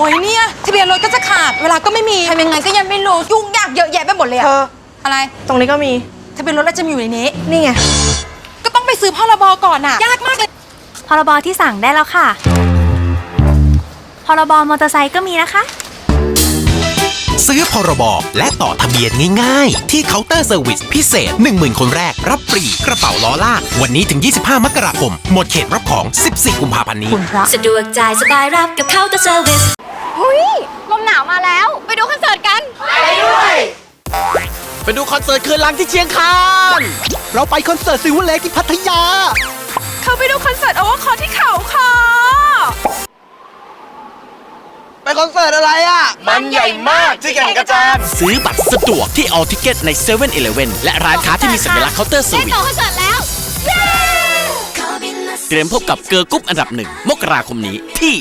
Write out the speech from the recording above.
อ้ยเนี่ยทะเบียนรถก็จะขาด เวลาก็ไม่มีทำยังไงก็ยังไม่รู้ยุ่งยากเยอะแยะไปหมดเลยเธอะออะไรตรงนี้ก็มี ทะเบียนรถแล้วจะมีอยู่ในนี้ นี่ไง ก็ต้องไปซื้อพรบก่อนอะยากมากเลย พรบที่สั่งได้แล้วค่ะ พรบมอเตอร์ไซค์ก็มีนะคะ ซื้อพรบและต่อทะเบียนง่ายๆ ที่เคาน์เตอร์เซอร์วิสพิเศษ 10,000 คนแรก รับฟรีกระเป๋าล้อลาก วันนี้ถึง 25 มกราคม หมดเขตรับของ 14 กุมภาพันธ์นี้ สะดวกจ่ายสบายรับกับเคาน์เตอร์เซอร์วิส เฮ้ย ลมหนาวมาแล้ว ไปดูคอนเสิร์ตกัน ไปดูคอนเสิร์ตคืนลังที่เชียงคานเราไปคอนเสิร์ตซิวเลกที่พัทยา เขาไปดูคอนเสิร์ตโอเวอร์คอที่เขาคอไปคอนเสิร์ตอะไรอะ มันใหญ่มากที่แก่งกระจานซื้อบัตรสะดวกที่ All Ticket ใน7 e เ e ่ e อและร้านค้าที่มีสัญลักษณ์เคาน์เตอร์เซอร์วิต่อสคอนเสิร์ตแล้ว เตรียมพบกับเกิร์ลกรุ๊ปอันดับหนึ่งมกราคมนี้ที่